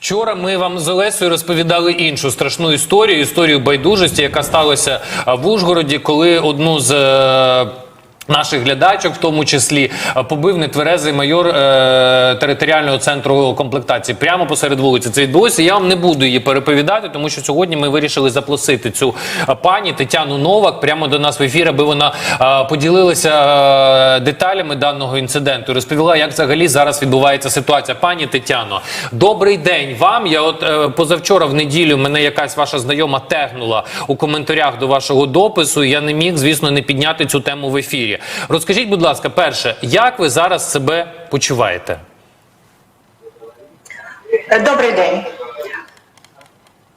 Вчора ми вам з Олесею розповідали іншу страшну історію, історію байдужості, яка сталася в Ужгороді, коли одну з. Наших глядачок, в тому числі, е, побив нетверезий майор е, територіального центру комплектації прямо посеред вулиці. Це відбулося. Я вам не буду її переповідати, тому що сьогодні ми вирішили запросити цю е, пані Тетяну Новак прямо до нас в ефір, аби вона е, поділилася е, деталями даного інциденту. Розповіла, як взагалі зараз відбувається ситуація. Пані Тетяно, добрий день вам. Я от е, позавчора в неділю мене якась ваша знайома тегнула у коментарях до вашого допису. Я не міг, звісно, не підняти цю тему в ефірі. Розкажіть, будь ласка, перше, як ви зараз себе почуваєте? Добрий день.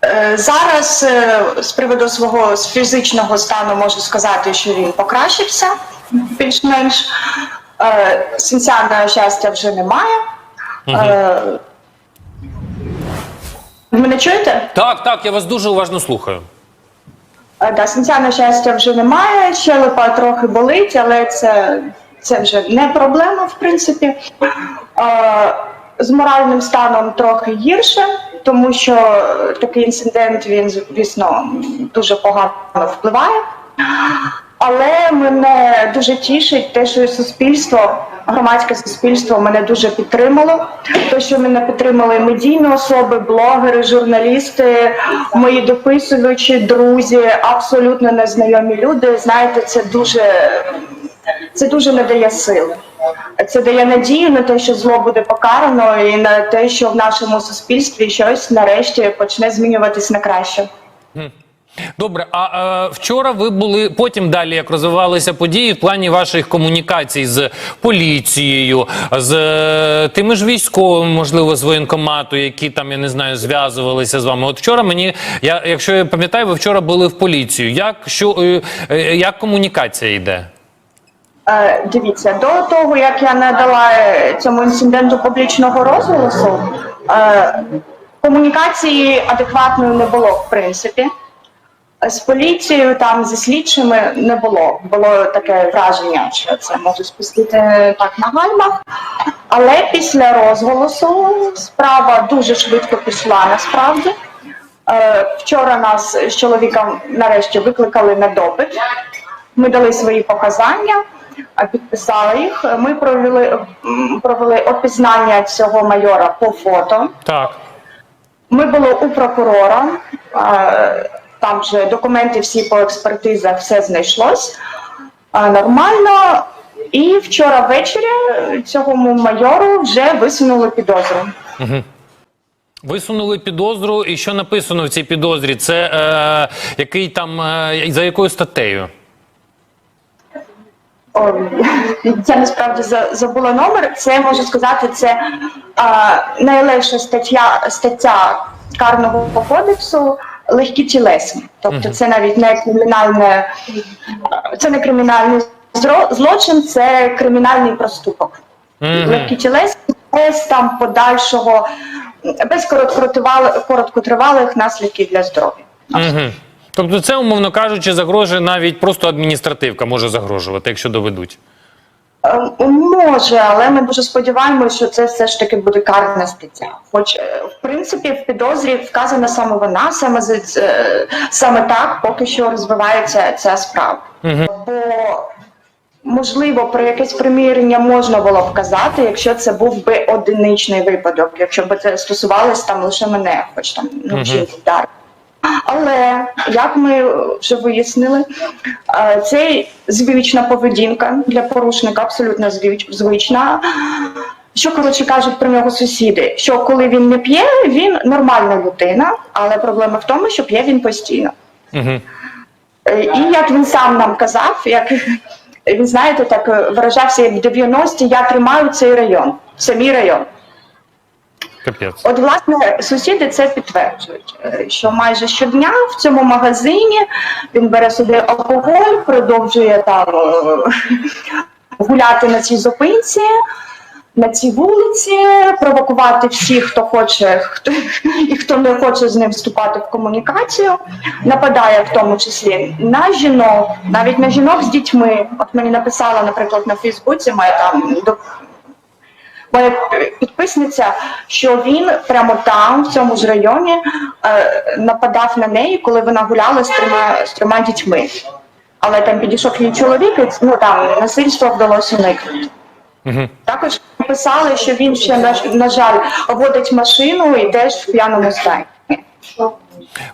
Е, Зараз е, з приводу свого з фізичного стану можу сказати, що він покращився більш-менш. Е, на щастя, вже немає. Е, Ви мене чуєте? Так, так, я вас дуже уважно слухаю. Е, Да, синця, на щастя, вже немає. Щелепа трохи болить, але це, це вже не проблема, в принципі. Е, З моральним станом трохи гірше, тому що такий інцидент він, звісно, дуже погано впливає. Але мене дуже тішить те, що суспільство, громадське суспільство мене дуже підтримало. Те, що мене підтримали медійні особи, блогери, журналісти, мої дописувачі, друзі, абсолютно незнайомі люди. Знаєте, це дуже це дуже надає сили. Це дає надію на те, що зло буде покарано, і на те, що в нашому суспільстві щось нарешті почне змінюватись на краще. Добре, а е, вчора ви були потім далі, як розвивалися події в плані ваших комунікацій з поліцією, з е, тими ж військовими, можливо, з воєнкомату, які там я не знаю, зв'язувалися з вами. От вчора мені, я, якщо я пам'ятаю, ви вчора були в поліцію. Як що е, е, як комунікація йде? Е, Дивіться, до того як я надала е, цьому інциденту публічного розголосу, е, комунікації адекватної не було в принципі. З поліцією, там зі слідчими не було. Було таке враження, що це може спустити так на гальмах. Але після розголосу справа дуже швидко пішла насправді. Е, Вчора нас з чоловіком нарешті викликали на допит. Ми дали свої показання, підписали їх. Ми провели, провели опізнання цього майора по фото. Так. Ми були у прокурора. Е, Там вже документи всі по експертизах, все знайшлось е, нормально. І вчора ввечері цьому майору вже висунули підозру. Висунули підозру, і що написано в цій підозрі? Це е, який там е, за якою статтею? О, Я насправді забула номер. Це можу сказати, це а, найлегша стаття стаття карного кодексу легкі тілесні. Тобто це навіть не кримінальне, це не кримінальний злочин, це кримінальний проступок. Легкі тілесні без там подальшого, без короткотривалих, наслідків для здоров'я. Тобто, це, умовно кажучи, загрожує навіть просто адміністративка може загрожувати, якщо доведуть. Е, Може, але ми дуже сподіваємося, що це все ж таки буде карна стаття. Хоч е, в принципі в підозрі вказана саме вона, саме е, саме так поки що розвивається ця справа. Бо можливо про якесь примірення можна було б казати, якщо це був би одиничний випадок, якщо б це стосувалось там лише мене, хоч там ну Мгм. вдар. Але як ми вже вияснили, е, це звична поведінка для порушника, абсолютно звична. Що коротше кажуть про нього сусіди? Що коли він не п'є, він нормальна людина, але проблема в тому, що п'є він постійно. Угу. Е, І як він сам нам казав, як він знаєте, так виражався як в 90-ті, я тримаю цей район, це мій район. Капець. От, власне, сусіди це підтверджують, е, що майже щодня в цьому магазині він бере собі алкоголь, продовжує там е, гуляти на цій зупинці, на цій вулиці, провокувати всіх, хто хоче, хто і хто не хоче з ним вступати в комунікацію, нападає в тому числі на жінок, навіть на жінок з дітьми. От мені написала, наприклад, на Фейсбуці моя там моя підписниця, що він прямо там, в цьому ж районі, е, нападав на неї, коли вона гуляла з трьома з трьома дітьми. Але там підійшов її чоловік, і ну там насильство вдалося уникнути. Також писали, що він ще на, на жаль водить машину і теж в п'яному стані.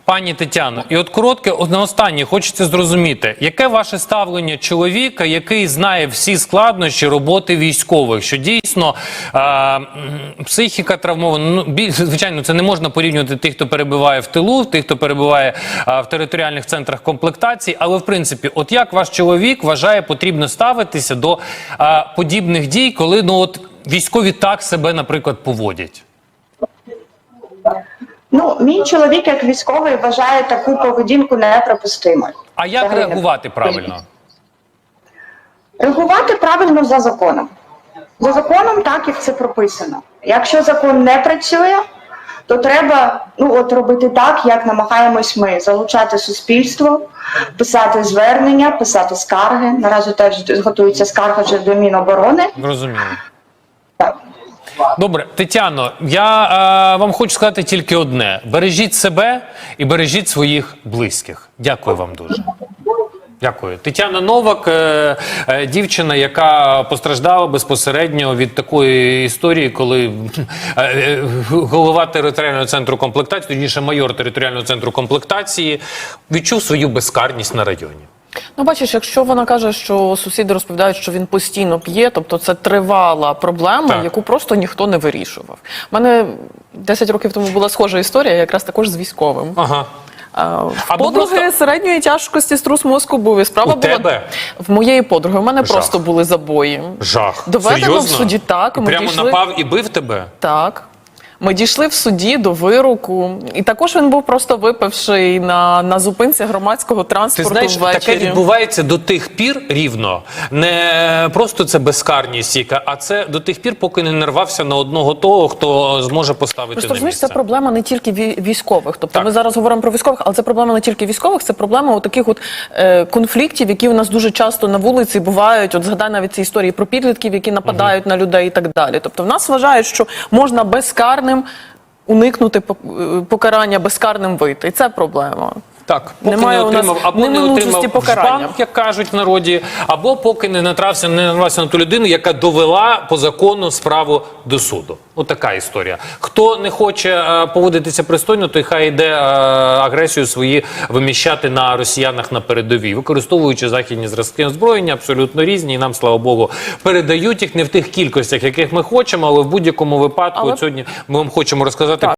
Пані Тетяно, і от коротке, от на останнє хочеться зрозуміти, яке ваше ставлення чоловіка, який знає всі складнощі роботи військових, що дійсно е, психіка травмована. Ну, бі- звичайно, це не можна порівнювати тих, хто перебуває в тилу, тих, хто перебуває е, в територіальних центрах комплектації. Але в принципі, от як ваш чоловік вважає, потрібно ставитися до е, подібних дій, коли ну от військові так себе, наприклад, поводять? Ну, мій чоловік, як військовий, вважає таку поведінку неприпустимою. А як Взагалі не реагувати правильно? Реагувати правильно за законом. За законом так, як це прописано. Якщо закон не працює, то треба ну, от робити так, як намагаємось ми залучати суспільство, писати звернення, писати скарги. Наразі теж готується скарга вже до Міноборони. Зрозуміло. Так. Добре, Тетяно, я е, вам хочу сказати тільки одне: бережіть себе і бережіть своїх близьких. Дякую вам дуже. Дякую. Тетяна Новак, е, е, дівчина, яка постраждала безпосередньо від такої історії, коли е, е, голова територіального центру комплектації, точніше майор територіального центру комплектації, відчув свою безкарність на районі. Ну, бачиш, якщо вона каже, що сусіди розповідають, що він постійно п'є, тобто це тривала проблема, Так. яку просто ніхто не вирішував. У мене 10 років тому була схожа історія, якраз також з військовим. Ага. В подруги просто- середньої тяжкості струс мозку був. І справа У була тебе? в моєї подруги. У мене Жах. просто були забої. Жах. Доведено Серйозно? в суді так. Ми прямо дійшли... напав і бив тебе? Так. Ми дійшли в суді до вироку, і також він був просто випивший на, на зупинці громадського Ти знаєш, ввечері. таке відбувається до тих пір рівно. Не просто це безкарність, яка, а це до тих пір, поки не нарвався на одного того, хто зможе поставити Просто на розумієш, місце. це проблема не тільки ві- військових. Тобто Так. ми зараз говоримо про військових, але це проблема не тільки військових, це проблема от таких от е, конфліктів, які у нас дуже часто на вулиці бувають. От згадай навіть ці історії про підлітків, які нападають на людей і так далі. Тобто, в нас вважають, що можна безкарним уникнути е, покарання, безкарним вийти. І це проблема. Так, поки Немає не у нас отримав, або не неминучості отримав покарання. як кажуть в народі, або поки не натрався, не нарвався на ту людину, яка довела по закону справу до суду. Отака історія. Хто не хоче е, поводитися пристойно, той хай йде е, агресію свої виміщати на росіянах на передовій, використовуючи західні зразки озброєння, абсолютно різні. І нам, слава Богу, передають їх не в тих кількостях, яких ми хочемо, але в будь-якому випадку Але- от сьогодні ми вам хочемо розказати. Так.